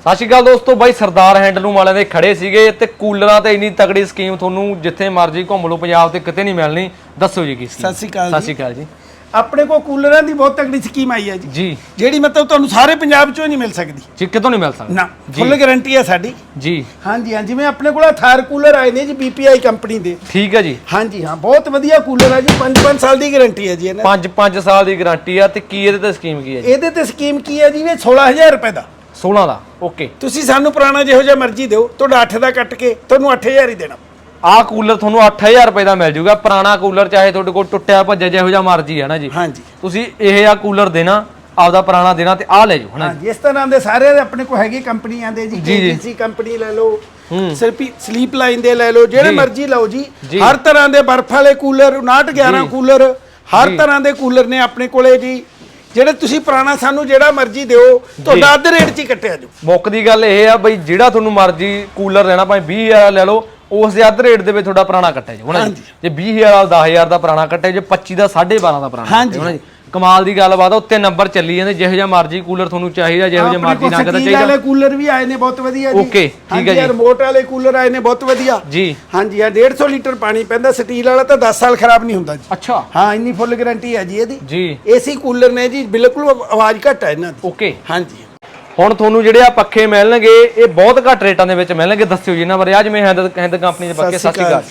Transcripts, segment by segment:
ਸਤਿ ਸ਼੍ਰੀ ਅਕਾਲ ਦੋਸਤੋ ਬਾਈ ਸਰਦਾਰ ਹੈਂਡਲੂਮ ਵਾਲਿਆਂ ਦੇ ਖੜੇ ਸੀਗੇ ਤੇ ਕੂਲਰਾਂ ਤੇ ਇੰਨੀ ਤਕੜੀ ਸਕੀਮ ਤੁਹਾਨੂੰ ਜਿੱਥੇ ਮਰਜ਼ੀ ਘੁੰਮ ਲਓ ਪੰਜਾਬ ਤੇ ਕਿਤੇ ਨਹੀਂ ਮਿਲਣੀ। ਦੱਸੋ ਜੀ ਕੀ ਸਕੀਮ? ਸਤਿ ਸ਼੍ਰੀ ਅਕਾਲ ਸਤਿ। ਸ਼੍ਰੀ ਅਕਾਲ ਜੀ। ਆਪਣੇ ਕੋਲ ਕੂਲਰਾਂ ਦੀ ਬਹੁਤ ਤਕੜੀ ਸਕੀਮ ਆਈ ਹੈ ਜੀ। ਜੀ। ਜਿਹੜੀ ਮਤਲਬ ਤੁਹਾਨੂੰ ਸਾਰੇ ਪੰਜਾਬ ਚੋਂ ਨਹੀਂ ਮਿਲ ਸਕਦੀ। ਜੀ ਕਿਤੋਂ ਨਹੀਂ ਮਿਲ ਸਕਦਾ? ਨਾ। ਫੁੱਲ ਗਾਰੰਟੀ ਹੈ ਸਾਡੀ। ਜੀ। ਹਾਂਜੀ ਹਾਂ ਜਿਵੇਂ ਆਪਣੇ ਕੋਲ ਥਾਰ ਕੂਲਰ ਆਏ ਨੇ ਜੀ BPI ਕੰਪਨੀ ਦੇ। ਠੀਕ ਹੈ ਜੀ। ਹਾਂਜੀ ਹਾਂ ਬਹੁਤ ਵਧੀਆ ਕੂਲਰ ਹੈ ਜੀ 5-5 ਸਾਲ ਦੀ ਗਾਰੰਟੀ ਹੈ ਜੀ ਇਹਨਾਂ 5 5 ਸਾਲ ਦੀ ਗਾਰੰਟੀ ਆ ਤੇ ਕੀ ਇਹਦੇ ਤੇ ਸਕੀਮ ਕੀ ਹੈ ਜੀ? ਇਹਦੇ ਤੇ ਸਕੀਮ ਕੀ ਹੈ ਜੀ ਇਹ 16000 ਰੁਪਏ ਦਾ। 16 ਦਾ ਓਕੇ ਤੁਸੀਂ ਸਾਨੂੰ ਪੁਰਾਣਾ ਜਿਹੋ ਜਿਹਾ ਮਰਜ਼ੀ ਦਿਓ ਤੁਹਾਡਾ 8 ਦਾ ਕੱਟ ਕੇ ਤੁਹਾਨੂੰ 8000 ਹੀ ਦੇਣਾ ਆਹ ਕੂਲਰ ਤੁਹਾਨੂੰ 8000 ਰੁਪਏ ਦਾ ਮਿਲ ਜੂਗਾ ਪੁਰਾਣਾ ਕੂਲਰ ਚਾਹੇ ਤੁਹਾਡੇ ਕੋਲ ਟੁੱਟਿਆ ਭੱਜਿਆ ਜਿਹੋ ਜਿਹਾ ਮਰਜ਼ੀ ਹੈ ਨਾ ਜੀ ਹਾਂਜੀ ਤੁਸੀਂ ਇਹ ਆ ਕੂਲਰ ਦੇਣਾ ਆਪਦਾ ਪੁਰਾਣਾ ਦੇਣਾ ਤੇ ਆਹ ਲੈ ਜਾਓ ਹਨਾ ਹਾਂਜੀ ਇਸ ਤਰ੍ਹਾਂ ਦੇ ਸਾਰੇ ਆਪਣੇ ਕੋਲ ਹੈਗੇ ਕੰਪਨੀਆਂ ਦੇ ਜੀ ਜੀ, ਜੀ। ਕੰਪਨੀ ਲੈ ਲਓ ਹੂੰ। ਸਿਰਫੀ ਸਲੀਪ ਲਾਈਨ ਦੇ ਲੈ ਲਓ ਜਿਹੜੇ ਜੀ। ਮਰਜ਼ੀ ਲਓ ਜੀ ਜੀ। ਹਰ ਤਰ੍ਹਾਂ ਦੇ ਬਰਫ ਵਾਲੇ ਕੂਲਰ 59 11 ਜੀ। ਕੂਲਰ ਹਰ। ਤਰ੍ਹਾਂ ਦੇ ਕੂਲਰ ਨੇ ਆਪਣੇ ਕੋਲੇ ਜੀ ਜਿਹੜੇ ਤੁਸੀਂ ਪੁਰਾਣਾ ਸਾਨੂੰ ਜਿਹੜਾ ਮਰਜ਼ੀ ਦਿਓ ਤੁਹਾਡਾ ਅੱਧ ਰੇਟ 'ਚ ਹੀ ਕੱਟਿਆ ਜਾਊ ਮੁੱਕ ਦੀ ਗੱਲ ਇਹ ਆ ਬਈ ਜਿਹੜਾ ਤੁਹਾਨੂੰ ਮਰਜ਼ੀ ਕੂਲਰ ਲੈਣਾ ਭਾਵੇਂ 20000 ਵਾਲਾ ਲੈ ਲਓ ਉਸ ਦੇ ਅੱਧ ਰੇਟ ਦੇ ਵਿੱਚ ਤੁਹਾਡਾ ਪੁਰਾਣਾ ਕੱਟਿਆ ਜੀ ਹਾਂਜੀ। ਜੇ 20000 ਵਾਲਾ 10000 ਦਾ ਪੁਰਾਣਾ ਕੱਟਿਆ ਜੇ 25 ਦਾ 12.5 ਦਾ ਪੁਰਾਣਾ ਹਾਂਜੀ। ਕਮਾਲ ਦੀ ਗੱਲਬਾਤ ਆ ਉੱਤੇ ਨੰਬਰ ਚੱਲੀ ਜਾਂਦੇ ਜਿਹੋ ਜਿਹਾ ਮਰਜ਼ੀ ਕੂਲਰ ਤੁਹਾਨੂੰ ਚਾਹੀਦਾ ਜਿਹੋ ਜਿਹਾ ਮਰਜ਼ੀ ਰੰਗ ਦਾ ਚਾਹੀਦਾ। ਵਾਲੇ ਕੂਲਰ ਵੀ ਆਏ ਨੇ ਬਹੁਤ ਵਧੀਆ ਜੀ। Okay, ਠੀਕ ਹੈ ਜੀ। ਰਿਮੋਟ ਵਾਲੇ ਕੂਲਰ ਆਏ ਨੇ ਬਹੁਤ ਵਧੀਆ। ਜੀ। ਹਾਂਜੀ ਆ 150 ਲੀਟਰ ਪਾਣੀ ਪੈਂਦਾ ਸਟੀਲ ਵਾਲਾ ਤਾਂ 10 ਸਾਲ ਖਰਾਬ ਨਹੀਂ ਹੁੰਦਾ ਜੀ। ਅੱਛਾ। ਹਾਂ ਇੰਨੀ ਫੁੱਲ ਗਾਰੰਟੀ ਹੈ ਜੀ ਇਹਦੀ। ਜੀ। ਏਸੀ ਕੂਲਰ ਨੇ ਜੀ ਬਿਲਕੁਲ ਆਵਾਜ਼ ਘੱਟ ਹੈ ਇਹਨਾਂ ਦੀ। ਓਕੇ ਹਾਂਜੀ। ਹੁਣ ਤੁਹਾਨੂੰ ਜਿਹੜੇ ਆ ਪੱਖੇ ਮਿਲਣਗੇ ਇਹ ਬਹੁਤ ਘੱਟ ਰੇਟਾਂ ਦੇ ਵਿੱਚ ਮਿਲਣਗੇ ਦੱਸਿਓ ਜੀ ਇਹਨਾਂ ਬਾਰੇ। ਅੱਜ ਮੈਂ ਹਿੰਦ ਹਿੰਦ ਕੰਪਨੀ ਦੇ ਪੱਖੇ ਸਤਿ ਸ਼੍ਰੀ ਅਕਾਲ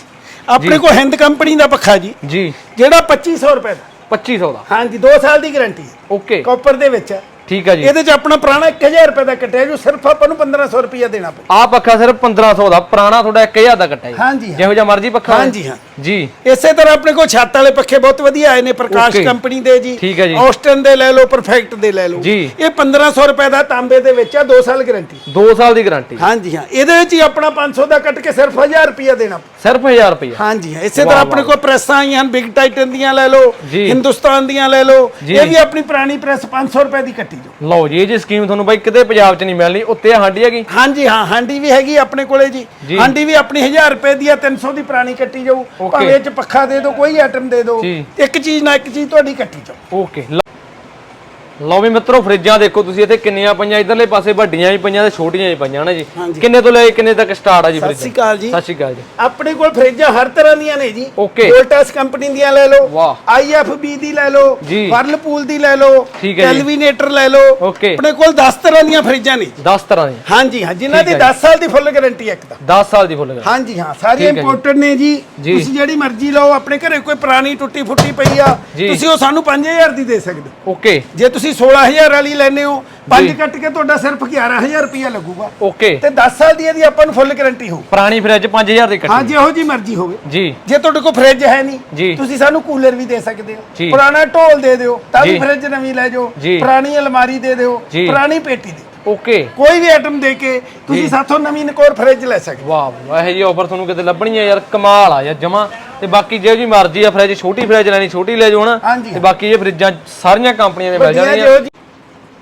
ਆਪਣੇ ਕੋਲ ਹਿੰਦ ਕੰਪਨੀ ਦਾ ਪੱਖਾ ਜੀ। ਜੀ। ਜਿਹੜਾ 2500 ਰੁਪਏ ਦਾ। 2500 ਦਾ। ਹਾਂਜੀ 2 ਸਾਲ ਦੀ ਗਾਰੰਟੀ ਹੈ। ਓਕੇ। ਕਾਪਰ ਦੇ ਵਿੱਚ। ਹੈ ਠੀਕ ਹੈ ਜੀ ਇਹਦੇ ਚ ਆਪਣਾ ਪੁਰਾਣਾ 1000 ਰੁਪਏ ਦਾ ਕੱਟਿਆ ਜੋ ਸਿਰਫ ਆਪਾਂ ਨੂੰ 1500 ਰੁਪਏ ਦੇਣਾ ਪਊ ਆ ਪੱਖਾ ਸਿਰਫ 1500 ਦਾ ਪੁਰਾਣਾ ਤੁਹਾਡਾ 1000 ਦਾ ਕੱਟਿਆ ਜੀ ਹਾਂਜੀ ਹਾਂ। ਜਿਹੋ ਜਿਹਾ ਮਰਜ਼ੀ ਪੱਖਾ। ਹਾਂਜੀ ਹਾਂ ਜੀ ਇਸੇ ਤਰ੍ਹਾਂ ਆਪਣੇ ਕੋਲ ਛੱਤ ਵਾਲੇ ਪੱਖੇ ਬਹੁਤ ਵਧੀਆ ਆਏ ਨੇ ਪ੍ਰਕਾਸ਼ Okay. ਕੰਪਨੀ ਦੇ ਜੀ ਠੀਕ ਹੈ ਜੀ। ਆਸਟਨ ਦੇ ਲੈ ਲਓ ਪਰਫੈਕਟ ਦੇ ਲੈ ਲਓ ਜੀ। ਇਹ 1500 ਰੁਪਏ ਦਾ ਤਾਂਬੇ ਦੇ ਵਿੱਚ ਆ 2 ਸਾਲ ਗਾਰੰਟੀ 2 ਸਾਲ ਦੀ ਗਾਰੰਟੀ ਹਾਂਜੀ ਹਾਂ ਇਹਦੇ ਵਿੱਚ ਹੀ ਆਪਣਾ 500 ਦਾ ਕੱਟ ਕੇ ਸਿਰਫ 1000 ਰੁਪਏ ਦੇਣਾ ਪਊ। ਸਿਰਫ 1000 ਰੁਪਏ ਹਾਂਜੀ ਹਾਂ ਇਸੇ ਤਰ੍ਹਾਂ ਆਪਣੇ। ਕੋਲ ਪ੍ਰੈਸਾਂ ਆਈਆਂ ਹਨ ਬਿਗ ਟਾਈਟਨ ਦੀਆਂ ਲੈ ਲਓ ਜੀ। ਹਿੰਦੁਸਤਾਨ ਦੀਆਂ ਲੈ ਲਓ ਜੀ। ਇਹ ਵੀ ਆਪਣੀ ਪੁਰਾਣੀ ਪ੍ਰੈਸ 500 ਰੁਪਏ ਦੀ ਕੱਟੀ ਜੋ ਲਓ ਜੀ ਇਹ ਜੀ ਸਕੀਮ ਤੁਹਾਨੂੰ ਬਾਈ ਕਿਤੇ ਪੰਜਾਬ 'ਚ ਨਹੀਂ ਮਿਲਣੀ ਉੱਤੇ ਹਾਂਡੀ ਹੈਗੀ ਹਾਂਜੀ ਹਾਂ ਹਾਂਡੀ ਵੀ ਹੈਗੀ ਆਪਣੇ ਕੋਲੇ ਜੀ ਜੀ। ਹਾਂਡੀ ਵੀ ਆਪਣੀ 1000 ਰੁਪਏ ਦੀ ਆ 300 ਦੀ ਪੁਰਾਣੀ ਕੱਟੀ ਜਾਊ Okay. ਭਾਵੇਂ ਇਹ ਚ ਪੱਖਾ ਦੇ ਦਿਓ ਕੋਈ ਆਈਟਮ ਦੇ ਦਿਓ ਜੀ। ਇੱਕ ਚੀਜ਼ ਨਾ ਇੱਕ ਚੀਜ਼ ਤੁਹਾਡੀ ਕੱਟੀ ਜਾਊ ਓਕੇ ਲਓ ਵੀ ਮਿੱਤਰੋ ਫਰਿੱਜਾਂ ਦੇਖੋ ਤੁਸੀਂ ਇੱਥੇ ਕਿੰਨੀਆਂ ਪਈਆਂ ਇਧਰਲੇ ਪਾਸੇ ਵੱਡੀਆਂ ਵੀ ਪਈਆਂ ਤੇ ਛੋਟੀਆਂ ਵੀ ਪਈਆਂ ਨਾ ਜੀ ਹਾਂਜੀ। ਕਿੰਨੇ ਤੋਂ ਲੈ ਕੇ ਕਿੰਨੇ ਤੱਕ ਸਟਾਰਟ ਆ ਜੀ ਸਤਿ ਫਰਿੱਜ ਸ਼੍ਰੀ ਅਕਾਲ ਜੀ ਸਤਿ ਸ਼੍ਰੀ ਅਕਾਲ ਜੀ ਆਪਣੇ ਕੋਲ ਫਰਿੱਜਾਂ ਹਰ ਤਰ੍ਹਾਂ ਦੀਆਂ ਨੇ ਜੀ Okay. ਵੋਲਟਾਸ ਕੰਪਨੀ ਦੀਆਂ ਲੈ ਲਓ ਵਾਹ। IFB ਦੀ ਲੈ ਲਓ ਜੀ। ਵਰਲਪੂਲ ਦੀ ਲੈ ਲਓ ਠੀਕ ਹੈ ਜੀ। ਕੈਲਵੀਨੇਟਰ ਲੈ ਲਓ Okay. ਆਪਣੇ ਕੋਲ 10 ਤਰ੍ਹਾਂ ਦੀਆਂ ਫਰਿੱਜਾਂ ਨੇ 10 ਤਰ੍ਹਾਂ ਦੀ ਹਾਂਜੀ ਹਾਂ ਜਿਨ੍ਹਾਂ ਦੀ ਹੈ 10 ਸਾਲ ਦੀ ਫੁੱਲ ਗਾਰੰਟੀ ਇੱਕ ਦਾ 10 ਸਾਲ ਦੀ ਫੁੱਲ ਗਾਰੰਟੀ ਹਾਂਜੀ ਹਾਂ ਸਾਰੀਆਂ ਠੀਕ ਹੈ ਜੀ। ਇੰਪੋਰਟਡ ਨੇ ਜੀ ਜੀ। ਤੁਸੀਂ ਜਿਹੜੀ ਮਰਜ਼ੀ ਲਓ ਆਪਣੇ ਘਰੇ ਕੋਈ ਪੁਰਾਣੀ ਟੁੱਟੀ ਫੁੱਟੀ ਪਈ ਆ ਜੀ। ਤੁਸੀਂ ਉਹ ਸਾਨੂੰ 5000 ਦੀ ਦੇ ਸਕਦੇ ਹੋ ਓਕੇ ਜੇ ਤੁਸੀਂ 16000 ਵਾਲੀ ਲੈਨੇ ਹੋ ਪੰਜ। ਕੱਟ ਕੇ ਤੁਹਾਡਾ ਸਿਰਫ 11000 ਰੁਪਇਆ ਲੱਗੂਗਾ ਓਕੇ ਤੇ 10 ਸਾਲ ਦੀ ਇਹਦੀ ਆਪਾਂ ਨੂੰ ਫੁੱਲ ਗਾਰੰਟੀ ਹੋਊ ਪੁਰਾਣੀ ਫਰਿੱਜ 5000 ਦੀ ਹਾਂ ਕੱਟੀ ਜਿਹੋ ਜੀ ਮਰਜ਼ੀ ਹੋਵੇ ਜੀ ਜੇ ਤੁਹਾਡੇ ਕੋਲ ਫ੍ਰਿਜ ਹੈ। ਨਹੀਂ ਤੁਸੀਂ ਸਾਨੂੰ ਕੂਲਰ ਵੀ ਦੇ ਸਕਦੇ। ਹੋ ਪੁਰਾਣਾ ਢੋਲ ਦੇ ਦਿਓ ਤਾਂ ਵੀ। ਫ੍ਰਿਜ ਨਵੀਂ ਲੈ ਜਾਓ। ਪੁਰਾਣੀ ਅਲਮਾਰੀ ਦੇ ਦਿਓ। ਪੁਰਾਣੀ ਪੇਟੀ ਦੇ ਓਕੇ ਕੋਈ ਵੀ ਆਈਟਮ ਦੇ ਕੇ ਤੁਸੀਂ ਸਾਥੋਂ ਨਵੀਂ ਨਕੋਰ ਫ੍ਰਿਜ ਲੈ ਸਕਦੇ ਹੋ। ਵਾਹ ਵਾਹ ਇਹ ਜੀ ਆਫਰ ਤੁਹਾਨੂੰ ਕਿਤੇ ਲੱਭਣੀ ਆ ਯਾਰ ਕਮਾਲ ਆ ਯਾਰ ਜਮਾ ਤੇ ਬਾਕੀ ਜੇ ਜੀ ਮਰਜ਼ੀ ਆ ਫਰਿੱਜ ਛੋਟੀ ਫਰਿੱਜ ਲੈਣੀ ਛੋਟੀ ਲੈ ਜਾਓ ਹਾਂਜੀ, ਤੇ ਬਾਕੀ ਇਹ ਫਰਿੱਜਾਂ ਸਾਰੀਆਂ ਕੰਪਨੀਆਂ ਦੇ ਮਿਲ ਜਾਂਦੀਆਂ ਜੀ।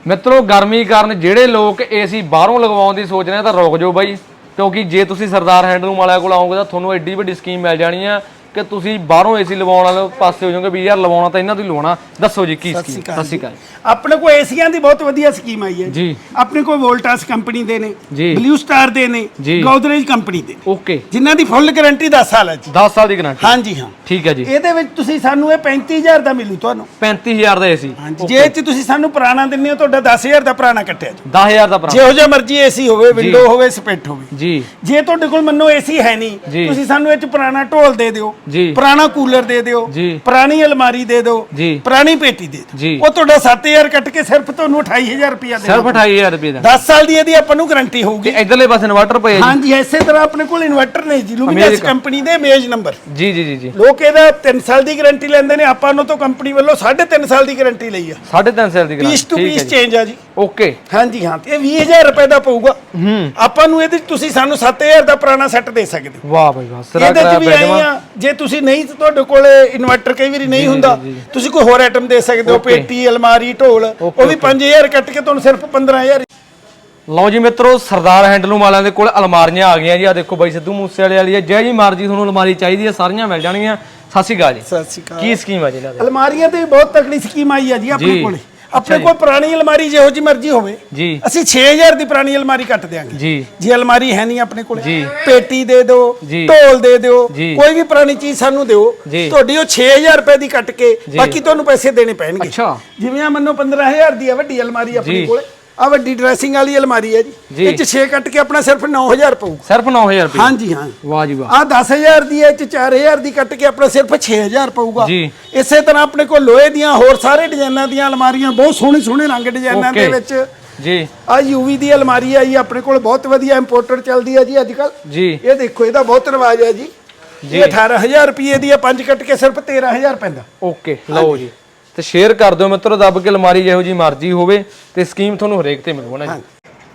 ਮਿੱਤਰੋ ਗਰਮੀ ਕਾਰਨ ਜਿਹੜੇ ਲੋਕ ਏਸੀ ਬਾਹਰੋਂ ਲਗਵਾਉਣ ਦੀ ਸੋਚ ਰਹੇ ਆ ਤਾਂ ਰੁਕ ਜਾਓ ਬਾਈ। ਕਿਉਂਕਿ ਜੇ ਤੁਸੀਂ ਸਰਦਾਰ ਹੈਂਡਲੂਮ ਵਾਲਿਆਂ ਕੋਲ ਆਓਗੇ ਤਾਂ ਤੁਹਾਨੂੰ ਐਡੀ ਵੱਡੀ ਸਕੀਮ ਮਿਲ ਜਾਣੀ ਆ। ਕਿ ਤੁਸੀਂ ਬਾਹਰੋਂ ਏਸੀ ਲਵਾਉਣ ਵਾਲੇ ਪਾਸੇ ਹੋ ਜਾਓਗੇ ਵੀ ਯਾਰ ਲਵਾਉਣਾ ਤਾਂ ਇਹਨਾਂ ਤੋਂ ਹੀ ਲਵਾਉਣਾ। ਦੱਸੋ ਜੀ ਕੀ ਸਕੀਮ ਸਤਿ ਸ਼੍ਰੀ ਅਕਾਲ। ਆਪਣੇ ਕੋਲ ਏਸੀਆਂ ਦੀ ਬਹੁਤ ਵਧੀਆ ਸਕੀਮ ਆਈ ਹੈ ਜੀ। ਆਪਣੇ ਕੋਲ ਵੋਲਟਾਸ ਕੰਪਨੀ ਦੇ ਨੇ ਜੀ। ਬਲੂ ਸਟਾਰ ਦੇ ਨੇ ਜੀ। ਗੋਦਰੇਜ ਕੰਪਨੀ ਦੇ। ਓਕੇ ਜਿਨ੍ਹਾਂ ਦੀ ਫੁੱਲ ਗਾਰੰਟੀ 10 ਸਾਲ ਹੈ ਜੀ। 10 ਸਾਲ ਦੀ ਗਾਰੰਟੀ ਹਾਂਜੀ ਹਾਂ। ਠੀਕ ਹੈ ਜੀ। ਇਹਦੇ ਵਿੱਚ ਤੁਸੀਂ ਸਾਨੂੰ ਇਹ 35000 ਦਾ ਮਿਲੂ ਤੁਹਾਨੂੰ। 35000 ਦਾ ਏਸੀ। ਹਾਂਜੀ ਜੇ ਇਹ ਚ ਤੁਸੀਂ ਸਾਨੂੰ ਪੁਰਾਣਾ ਦਿੰਦੇ ਹੋ ਤੁਹਾਡਾ 10000 ਦਾ ਪੁਰਾਣਾ ਕੱਟਿਆ ਜੀ 10000 ਦਾ ਪੁਰਾਣਾ। ਜਿਹੋ ਜਿਹਾ ਮਰਜ਼ੀ ਏਸੀ ਹੋਵੇ ਵਿੰਡੋ ਹੋਵੇ ਸਪਿਟ ਹੋਵੇ। ਜੀ। ਜੇ ਤੁਹਾਡੇ ਕੋਲ ਮੰਨੋ ਏਸੀ ਹੈ ਜੀ। ਨਹੀਂ ਤੁਸੀਂ ਸਾਨੂੰ ਇਹ ਚ ਪੁਰਾਣਾ ਢੋਲ ਦੇ ਦਿਓ। ਜੀ। ਪੁਰਾਣਾ ਕੂਲਰ ਦੇ ਦਿਓ ਜੀ। ਪੁਰਾਣੀ ਅਲਮਾਰੀ ਦੇ ਦਿਓ ਜੀ। ਪੁਰਾਣੀ ਪੇਟੀ ਦੇ ਦਿਓ। ਜੀ। ਉਹ ਤੁਹਾਡਾ 7000 ਕੱਟ ਕੇ ਸਿਰਫ ਤੁਹਾਨੂੰ 28000 ਰੁਪਇਆ ਦੇਣਾ ਸਿਰਫ 28000 ਰੁਪਏ ਦਾ। 10 ਸਾਲ ਦੀ ਇਹਦੀ ਆਪਾਂ ਨੂੰ ਗਾਰੰਟੀ ਤੇ ਹੋਊਗੀ ਇਧਰਲੇ ਪਾਸੇ ਇਨਵਰਟਰ ਪਏ ਆ ਹਾਂਜੀ ਇਸੇ ਤਰ੍ਹਾਂ ਆਪਣੇ ਕੋਲ ਇਨਵਰਟਰ ਨੇ ਜੀ ਲੂਮੀਨਸ। ਕੰਪਨੀ ਦੇ ਮੇਜ ਨੰਬਰ। ਜੀ ਜੀ ਜੀ ਜੀ। ਲੋਕ ਇਹਦਾ 3 ਸਾਲ ਦੀ ਗਾਰੰਟੀ ਲੈਂਦੇ ਨੇ ਆਪਾਂ ਨੂੰ ਤੋਂ ਕੰਪਨੀ ਵੱਲੋਂ 3.5 ਸਾਲ ਦੀ ਗਾਰੰਟੀ ਲਈ ਆ। 3.5 ਸਾਲ ਦੀ ਪੀਸ ਟੂ ਗਾਰੰਟੀ ਪੀਸ ਹੈ ਜੀ। ਚੇਂਜ ਆ ਜੀ। ਓਕੇ ਹਾਂਜੀ ਹਾਂ ਤੇ ਇਹ 20000 ਰੁਪਏ ਦਾ ਪਊਗਾ। ਹੂੰ। ਆਪਾਂ ਨੂੰ ਇਹਦੇ 'ਚ ਤੁਸੀਂ ਸਾਨੂੰ 7000 ਦਾ ਪੁਰਾਣਾ ਸੈੱਟ ਦੇ ਸਕਦੇ ਹੋ। ਵਾਹ ਭਾਈ ਵਾਹ ਸਿਰਾ ਇਹਦੇ ਵੀ ਆਈ। ਆ ਜੇ ਤੁਸੀਂ ਨਹੀਂ ਤੁਹਾਡੇ ਕੋਲ ਇਨਵਰਟਰ ਕਈ ਵਾਰੀ ਨਹੀਂ ਹੁੰਦਾ। ਤੁਸੀਂ ਕੋਈ ਹੋਰ ਆਈਟਮ ਦੇ ਸਕਦੇ ਹੋ Okay. ਪੇਟੀ ਅਲਮਾਰੀ ਢੋਲ ਉਹ ਵੀ 5000 ਕੱਟ ਕੇ ਤੁਹਾਨੂੰ ਸਿਰਫ 15000 ਲਓ ਜੀ ਮਿੱਤਰੋ ਸਰਦਾਰ ਹੈਂਡਲੂਮ ਵਾਲਿਆਂ ਦੇ ਕੋਲ ਅਲਮਾਰੀਆਂ ਆ ਗਈਆਂ ਜੀ। ਆ ਦੇਖੋ ਬਾਈ ਸਿੱਧੂ ਮੂਸੇ ਵਾਲੇ ਵਾਲੀ ਹੈ। ਜੈ ਜੀ ਮਰਜ਼ੀ ਤੁਹਾਨੂੰ ਅਲਮਾਰੀ ਚਾਹੀਦੀ ਹੈ ਸਾਰੀਆਂ ਮਿਲ ਜਾਣਗੀਆਂ। ਸਤਿ ਸ਼੍ਰੀ ਅਕਾਲ ਜੀ। ਸਤਿ ਸ਼੍ਰੀ ਅਕਾਲ। ਕੀ ਸਕੀਮ ਹੈ ਜੀ ਇਹਨਾਂ ਦੀ? ਅਲਮਾਰੀਆਂ ਤੇ ਵੀ ਬਹੁਤ ਤਕੜੀ ਸਕੀਮ ਆਈ ਆ ਜੀ ਆਪਣੇ ਜੀ। ਕੋਲੇ। ਆਪਣੇ ਕੋਲ ਪੁਰਾਣੀ ਅਲਮਾਰੀ ਜਿਹੋ ਜੀ ਮਰਜ਼ੀ ਹੋਵੇ ਜੀ ਅਸੀਂ 6000 ਦੀ ਪੁਰਾਣੀ ਅਲਮਾਰੀ ਕੱਟ ਦਿਆਂਗੇ ਜੀ ਜੇ ਅਲਮਾਰੀ ਹੈ ਨਹੀਂ ਆਪਣੇ ਕੋਲ। ਪੇਟੀ ਦੇ ਦਿਓ। ਢੋਲ ਦੇ ਦਿਓ। ਕੋਈ ਵੀ ਪੁਰਾਣੀ ਚੀਜ਼ ਸਾਨੂੰ ਦਿਓ। ਤੁਹਾਡੀ ਉਹ 6000 ਰੁਪਏ ਦੀ ਕੱਟ ਕੇ ਬਾਕੀ ਤੁਹਾਨੂੰ ਪੈਸੇ ਦੇਣੇ ਪੈਣਗੇ ਅੱਛਾ ਜਿਵੇਂ ਆ ਮੰਨੋ 15000 ਦੀ ਹੈ ਵੱਡੀ ਅਲਮਾਰੀ ਆਪਣੇ। ਕੋਲ ਆ ਵੱਡੀ ਡਰੈਸਿੰਗ ਵਾਲੀ ਅਲਮਾਰੀ ਹੈ ਜੀ। ਜੀ। ਇਹ ਚ 6 ਕੱਟ ਕੇ ਆਪਣਾ ਸਿਰਫ 9000 ਪਊ। ਸਿਰਫ 9000 ਰੁਪਏ। ਹਾਂਜੀ ਹਾਂ। ਵਾਹ ਜੀ ਵਾਹ। ਆ 10000 ਦੀ ਹੈ ਇਹ ਚ 4000 ਦੀ ਕੱਟ ਕੇ ਆਪਣਾ ਸਿਰਫ 6000 ਪਊਗਾ। ਜੀ। ਇਸੇ ਤਰ੍ਹਾਂ ਆਪਣੇ ਕੋਲ ਲੋਹੇ ਦੀਆਂ ਹੋਰ ਸਾਰੇ ਡਿਜ਼ਾਈਨਾਂ ਦੀਆਂ ਅਲਮਾਰੀਆਂ ਬਹੁਤ ਸੋਹਣੇ ਸੋਹਣੇ ਰੰਗ ਡਿਜ਼ਾਈਨਾਂ ਦੇ। ਵਿੱਚ। ਜੀ। ਆ ਯੂਵੀ ਦੀ ਅਲਮਾਰੀ ਆ ਜੀ ਆਪਣੇ ਕੋਲ ਬਹੁਤ ਵਧੀਆ ਇੰਪੋਰਟਡ ਚੱਲਦੀ ਹੈ ਜੀ ਅੱਜ ਕੱਲ ਜੀ। ਇਹ ਦੇਖੋ ਇਹਦਾ ਬਹੁਤ ਰਿਵਾਜ ਹੈ ਜੀ। ਇਹ 18000 ਰੁਪਏ ਦੀ ਆ ਪੰਜ ਕੱਟ ਕੇ ਸਿਰਫ 13000 ਪੈਂਦਾ। ਓਕੇ ਲਓ ਜੀ। ਤੇ ਸ਼ੇਅਰ ਕਰ ਦਿਓ ਮਿੱਤਰੋ, ਦੱਬ ਕੇ ਅਲਮਾਰੀ ਜਿਹੋ ਜੀ ਮਰਜ਼ੀ ਹੋਵੇ ਤੇ ਸਕੀਮ ਤੁਹਾਨੂੰ ਹਰੇਕ ਤੇ ਮਿਲੂਗਾ ਨਾ ਜੀ।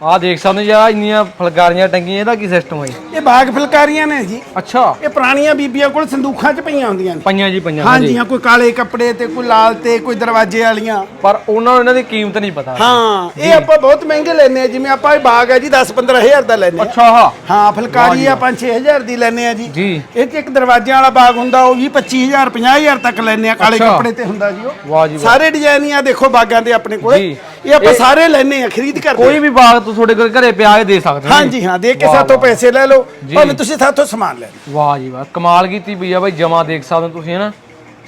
ਆਹ ਦੇਖ ਸਕਦੇ ਜੀ ਆਹ ਇੰਨੀਆਂ ਫਲਕਾਰੀਆਂ ਟੰਗੀਆਂ ਇਹਦਾ ਕੀ ਸਿਸਟਮ ਹੈ ਇਹ ਬਾਗ ਫੁਲਕਾਰੀਆਂ ਨੇ ਜੀ। ਅੱਛਾ। ਇਹ ਪੁਰਾਣੀਆਂ ਬੀਬੀਆਂ ਕੋਲ ਸੰਦੂਖਾਂ 'ਚ ਪਈਆਂ ਹੁੰਦੀਆਂ ਨੇ। ਪਈਆਂ ਜੀ ਪਈਆਂ ਹਾਂਜੀ ਹਾਂ ਕੋਈ ਕਾਲੇ ਕੱਪੜੇ ਤੇ ਕੋਈ ਲਾਲ ਤੇ ਕੋਈ ਦਰਵਾਜ਼ੇ ਵਾਲੀਆਂ। ਪਰ ਉਹਨਾਂ ਨੂੰ ਇਹਨਾਂ ਦੀ ਕੀਮਤ ਨਹੀਂ ਪਤਾ। ਹਾਂ ਇਹ ਆਪਾਂ ਬਹੁਤ ਮਹਿੰਗੇ ਲੈਨੇ ਆ ਜਿਵੇਂ ਆਪਾਂ ਇਹ ਬਾਗ ਹੈ ਜੀ 10 15000 ਦਾ ਲੈਨੇ ਆ। ਅੱਛਾ ਹਾਂ। ਹਾਂ ਫੁਲਕਾਰੀ ਆ 5-6000 ਦੀ ਲੈਨੇ ਆ ਜੀ। ਜੀ। ਇਹ 'ਚ ਇੱਕ ਦਰਵਾਜ਼ਿਆਂ ਵਾਲਾ ਬਾਗ ਹੁੰਦਾ ਉਹ ਵੀ 25000 50000 ਤੱਕ ਲੈਨੇ ਆ ਕਾਲੇ। ਕੱਪੜੇ ਤੇ ਹੁੰਦਾ ਜੀ ਉਹ। ਵਾਹ ਜੀ ਸਾਰੇ ਡਿਜ਼ਾਈਨ ਹੀ ਆ ਦੇਖੋ ਬਾਗਾਂ ਦੇ ਆਪਣੇ ਕੋਲ। ਜੀ। ਇਹ ਆਪਾਂ ਸਾਰੇ ਲੈਨੇ ਆ ਖਰੀਦ ਕਰਦੇ ਕੋਈ ਵੀ ਬਾਗ ਤੋਂ ਤੁਹਾਡੇ ਕੋਲ ਘਰੇ ਪਿਆ ਦੇ ਸਕਦੇ ਹੋ। ਹਾਂਜੀ ਹਾਂ ਦੇ ਕੇ ਸਾਥੋਂ। ਪੈਸੇ ਲੈ ਲਓ। ਭਾਵੇਂ ਤੁਸੀਂ ਸਾਥੋਂ ਸਮਾਨ ਲੈ ਲਓ ਵਾਹ ਜੀ ਵਾਹ ਕਮਾਲ ਕੀਤੀ ਆ ਬਾਈ ਜਮਾ ਦੇਖ ਸਕਦੇ ਹੋ ਤੁਸੀਂ ਹਨਾ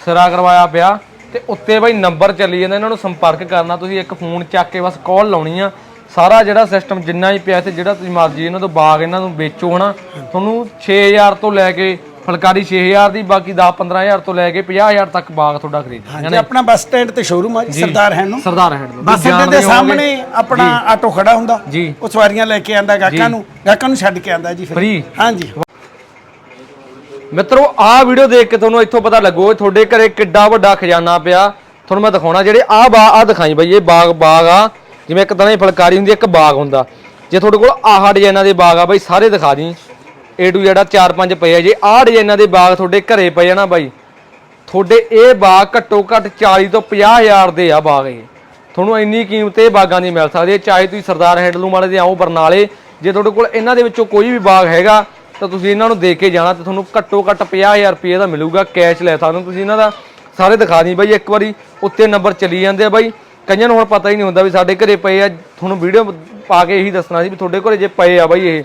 ਸਿਰਾ ਕਰਵਾਇਆ ਪਿਆ ਤੇ ਉੱਤੇ ਬਾਈ ਨੰਬਰ ਚੱਲੀ ਜਾਂਦਾ ਇਹਨਾਂ ਨੂੰ ਸੰਪਰਕ ਕਰਨਾ ਤੁਸੀਂ ਇੱਕ ਫੋਨ ਚੱਕ ਕੇ ਬਸ ਕਾਲ ਲਾਉਣੀ ਆ ਸਾਰਾ ਜਿਹੜਾ ਸਿਸਟਮ ਜਿੰਨਾ ਹੀ ਪਿਆ ਤੇ ਜਿਹੜਾ ਤੁਸੀਂ ਮਰਜ਼ੀ ਇਹਨਾਂ ਤੋਂ ਬਾਗ ਇਹਨਾਂ ਨੂੰ ਵੇਚੋ ਹਨਾ ਤੁਹਾਨੂੰ 6000 ਤੋਂ ਲੈ ਕੇ ਫਲਕਾਰੀ 6000 ਦੀ ਬਾਕੀ 10 15000 ਤੋਂ ਲੈ ਕੇ 50000 ਤੱਕ ਬਾਗ ਤੁਹਾਡਾ ਖਰੀਦ ਹਾਂਜੀ ਆਪਣਾ ਬੱਸ ਸਟੈਂਡ ਤੇ ਸ਼ੋਰੂਮ ਆ ਜੀ ਸਰਦਾਰ ਹੈ ਨੂੰ। ਸਰਦਾਰ ਹੈਡ ਬੱਸ ਅੱਡੇ ਦੇ ਸਾਹਮਣੇ ਆਪਣਾ ਆਟੋ ਖੜਾ ਹੁੰਦਾ। ਉਹ ਸਵਾਰੀਆਂ ਲੈ ਕੇ ਆਂਦਾ ਗਾਹਕਾਂ ਨੂੰ। ਗਾਹਕਾਂ ਨੂੰ ਛੱਡ ਕੇ ਆਂਦਾ ਜੀ ਫਿਰ? ਹਾਂਜੀ। ਮਿੱਤਰੋ ਆਹ ਵੀਡੀਓ ਦੇਖ ਕੇ ਤੁਹਾਨੂੰ ਇੱਥੋਂ ਪਤਾ ਲੱਗੋ ਤੁਹਾਡੇ ਘਰੇ ਕਿੱਡਾ ਵੱਡਾ ਖਜ਼ਾਨਾ ਪਿਆ। ਤੁਹਾਨੂੰ ਮੈਂ ਦਿਖਾਉਣਾ ਜਿਹੜੇ ਆਹ ਬਾ ਆਹ ਦਿਖਾਈ ਬਈ ਇਹ ਬਾਗ ਬਾਗ ਆ। ਜਿਵੇਂ ਇੱਕ ਤਰ੍ਹਾਂ ਦੀ ਫਲਕਾਰੀ ਹੁੰਦੀ ਆ, ਇੱਕ ਬਾਗ ਹੁੰਦਾ। ਜੇ ਤੁਹਾਡੇ ਕੋਲ ਆਹ ਡਿਜ਼ਾਈਨਾਂ ਦੇ ਬਾਗ ਆ ਬਈ ਸਾਰੇ ਦਿਖਾ ਦੀ। ਏ ਟੂ ਜਿਹੜਾ 4-5 ਪਏ ਆ ਜੇ, ਆਹ ਡਿਜ਼ਾਈਨਾਂ ਦੇ ਬਾਗ ਤੁਹਾਡੇ ਘਰੇ ਪਏ ਆ ਨਾ ਬਾਈ। ਤੁਹਾਡੇ ਇਹ ਬਾਗ ਘੱਟੋ ਘੱਟ 40 ਤੋਂ 50 ਹਜ਼ਾਰ ਦੇ ਆ ਬਾਗ ਇਹ। ਤੁਹਾਨੂੰ ਇੰਨੀ ਕੀਮਤ ਇਹ ਬਾਗਾਂ ਦੀ ਮਿਲ ਸਕਦੀ ਹੈ। ਚਾਹੇ ਤੁਸੀਂ ਸਰਦਾਰ ਹੈਂਡਲੂਮ ਵਾਲੇ ਦੇ ਆਓ, ਬਰਨਾਲੇ, ਜੇ ਤੁਹਾਡੇ ਕੋਲ ਇਹਨਾਂ ਦੇ ਵਿੱਚੋਂ ਕੋਈ ਵੀ ਬਾਗ ਹੈਗਾ, ਤਾਂ ਤੁਸੀਂ ਇਹਨਾਂ ਨੂੰ ਦੇ ਕੇ ਜਾਣਾ ਤੇ ਤੁਹਾਨੂੰ ਘੱਟੋ ਘੱਟ 50000 ਰੁਪਏ ਦਾ ਮਿਲੂਗਾ ਕੈਸ਼ ਲੈ ਸਕਦੇ ਹੋ ਤੁਸੀਂ ਇਹਨਾਂ ਦਾ। ਸਾਰੇ ਦਿਖਾ ਦੀ ਬਾਈ, ਇੱਕ ਵਾਰੀ ਉੱਤੇ ਨੰਬਰ ਚਲੀ ਜਾਂਦੇ ਆ ਬਾਈ। ਕਈਆਂ ਨੂੰ ਹੁਣ ਪਤਾ ਹੀ ਨਹੀਂ ਹੁੰਦਾ ਵੀ ਸਾਡੇ ਘਰੇ ਪਏ ਆ। ਤੁਹਾਨੂੰ ਵੀਡੀਓ ਪਾ ਕੇ ਇਹੀ ਦੱਸਣਾ ਸੀ ਵੀ ਤੁਹਾਡੇ ਘਰੇ ਜੇ ਪਏ ਆ ਬਾਈ ਇਹ।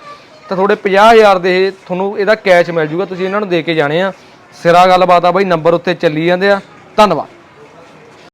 ਤਾਂ ਤੁਹਾਡੇ 50000 ਦੇ ਇਹ ਤੁਹਾਨੂੰ ਇਹਦਾ ਕੈਸ਼ ਮਿਲ ਜੂਗਾ, ਤੁਸੀਂ ਇਹਨਾਂ ਨੂੰ ਦੇ ਕੇ ਜਾਣੇ ਆ। ਸਿਰਾ ਗੱਲਬਾਤ ਆ ਬਾਈ ਨੰਬਰ ਉੱਤੇ ਚੱਲੀ ਜਾਂਦੇ ਆ। ਧੰਨਵਾਦ।